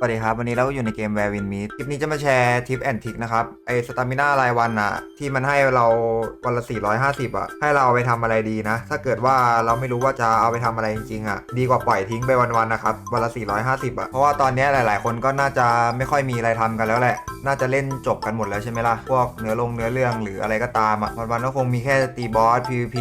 สวัสดีครับ วันนี้เราก็อยู่ในเกม Where Win Meet คลิปนี้จะมาแชร์ทิปแอนทิกนะครับ ไอสตามิน่ารายวันอะที่มันให้เราวันละ 450อะให้เราเอาไปทำอะไรดีนะ ถ้าเกิดว่าเราไม่รู้ว่าจะเอาไปทำอะไรจริงๆอะดีกว่าปล่อยทิ้งไปวันๆนะครับ วันละ 450อะเพราะว่าตอนนี้หลาย ๆ คนก็น่าจะไม่ค่อยมีอะไรทำกันแล้วแหละ น่าจะเล่นจบกันหมดแล้วใช่ไหมล่ะ พวกเนื้อลงเนื้อเรื่องหรืออะไรก็ตามอะวันๆก็คงมีแค่ตีบอส PVP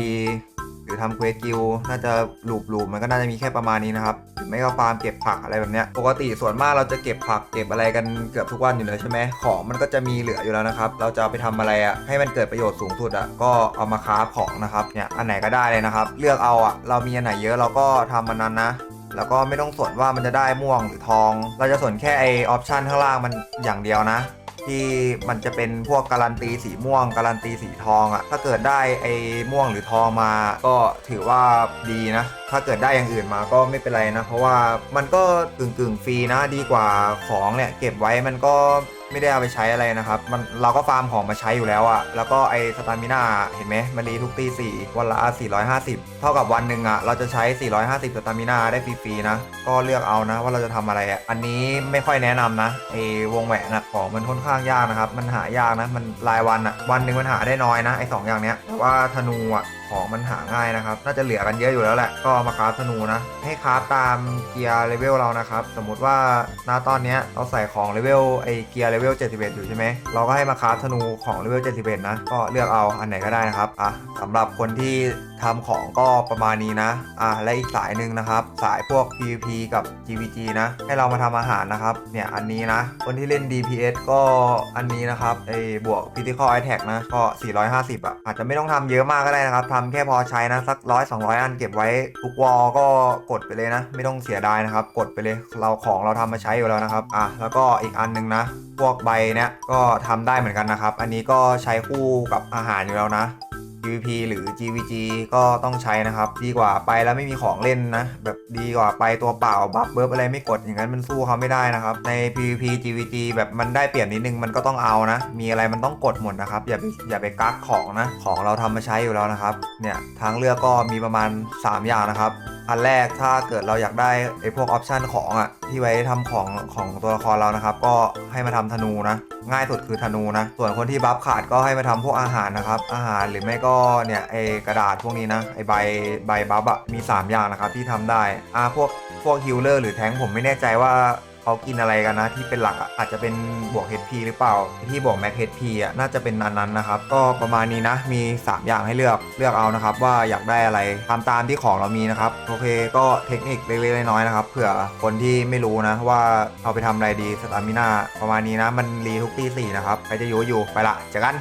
รือทำเควสกิลน่าจะลูปลูปมันก็น่าจะมีแค่ประมาณนี้นะครับหรือไม่ก็ฟาร์มเก็บผักอะไรแบบเนี้ยปกติส่วนมากเราจะเก็บผักเก็บอะไรกันเกือบทุกวันอยู่แล้วใช่ไหมของมันก็จะมีเหลืออยู่แล้วนะครับ เราจะเอาไปทำอะไรอะ่ะให้มันเกิดประโยชน์สูงสุดอะ่ะก็เอามาค้าของนะครับเนี่ยอันไหนก็ได้เลยนะครับ เลือกเอาอะ่ะเรามีอันไหนเยอะเราก็ทำมันนั้นนะแล้วก็ไม่ต้องสนว่ามันจะได้ม่วงหรือทอง เราจะสนแค่ไอออปชันข้างล่างมันอย่างเดียวนะ ที่มันจะเป็นพวกการันตีสีม่วง การันตีสีทองอะ่ะถ้าเกิดได้ไอ้ม่วงหรือทองมาก็ถือว่าดีนะ ถ้าเกิดได้อย่างอื่นมาก็ไม่เป็นไรนะ เพราะว่ามันก็กึ่งกึ่งฟรีนะดีกว่าของเนี่ยเก็บไว้มันก็ ไม่ได้เอาไปใช้อะไรนะครับ มันเราก็ฟาร์มของมาใช้อยู่แล้วอะ่ะแล้วก็ไอ้สตามิน่าเห็นไหมมันรีทุกตีสี่วันละ 450 เท่ากับวันหนึ่งอะ่ะเราจะใช้ 450สตามิน่าได้ฟรีๆนะ ก็เลือกเอานะว่าเราจะทำอะไรอะ่ะอันนี้ไม่ค่อยแนะนำนะไอ้วงแหวนนะของมันค่อนข้างยากนะครับ มันหายากนะ มันรายวันอะ่ะวันหนึ่งมันหาได้น้อยนะไอ้สองอย่างเนี้ยว่าธนูอะ ของมันหาง่ายนะครับ น่าจะเหลือกันเยอะอยู่แล้วแหละ ก็มาคราฟธนูนะ ให้คราฟตามเกียร์เลเวลเรานะครับ สมมุติว่าณตอนนี้เราใส่ของเลเวลไอเกียร์เลเวล71 อยู่ใช่ไหม เราก็ให้มาคราฟธนูของเลเวล71 นะ ก็เลือกเอาอันไหนก็ได้นะครับ อะสำหรับคนที่ทำของก็ประมาณนี้นะ อะและอีกสายหนึ่งนะครับ สายพวก PVP กับ GVG นะ ให้เรามาทำอาหารนะครับ เนี่ยอันนี้นะ คนที่เล่น DPS ก็อันนี้นะครับไอบวก Critical Attack นะ ก็ 450 อะ อาจจะไม่ต้องทำเยอะมากก็ได้นะครับททำแค่พอใช้นะสักร้อยสองร้อยอันเก็บไว้ทุกวอลก็กดไปเลยนะ ไม่ต้องเสียดายนะครับ กดไปเลยเราของเราทำมาใช้อยู่แล้วนะครับอะแล้วก็อีกอันหนึงนะ พวกใบเนี้ยก็ทำได้เหมือนกันนะครับ อันนี้ก็ใช้คู่กับอาหารอยู่แล้วนะ PVP หรือ GVG ก็ต้องใช้นะครับ ดีกว่าไปแล้วไม่มีของเล่นนะ แบบดีกว่าไปตัวเปล่าบัฟเบิร์อะไรไม่กดอย่างนั้นมันสู้เขาไม่ได้นะครับ ใน PVP GVG แบบมันได้เปรียบนิดนึงมันก็ต้องเอานะ มีอะไรมันต้องกดหมดนะครับ อย่าไปอย่าไปกักของนะ ของเราทำมาใช้อยู่แล้วนะครับ เนี่ยทางเลือกก็มีประมาณ 3 อย่างนะครับ อันแรกถ้าเกิดเราอยากได้ไอ้พวกออปชันของอะที่ไว้ทำของของตัวละครเรานะครับ ก็ให้มาทำธนูนะ ง่ายสุดคือธนูนะ ส่วนคนที่บัฟขาดก็ให้มาทำพวกอาหารนะครับ อาหารหรือไม่ก็เนี่ยไอ้กระดาษพวกนี้นะไอ้ใบใบบัฟอะมี 3 อย่างนะครับที่ทำได้อ่าพวกพวกฮิลเลอร์หรือแทงผมไม่แน่ใจว่า เขากินอะไรกันนะที่เป็นหลักอะอาจจะเป็นบวก HP หรือเปล่า ที่บวกแม็ก HP อะน่าจะเป็นอันนั้นนะครับ ก็ประมาณนี้นะ มี 3 อย่างให้เลือกเลือกเอานะครับ ว่าอยากได้อะไรทำตามที่ของเรามีนะครับ โอเค ก็เทคนิคเล็กๆน้อยๆนะครับเผื่อคนที่ไม่รู้นะว่าเอาไปทำอะไรดีสตามิน่าประมาณนี้นะ มันรีทุกตีสี่นะครับใครจะอยู่อยู่ไปละเจอกัน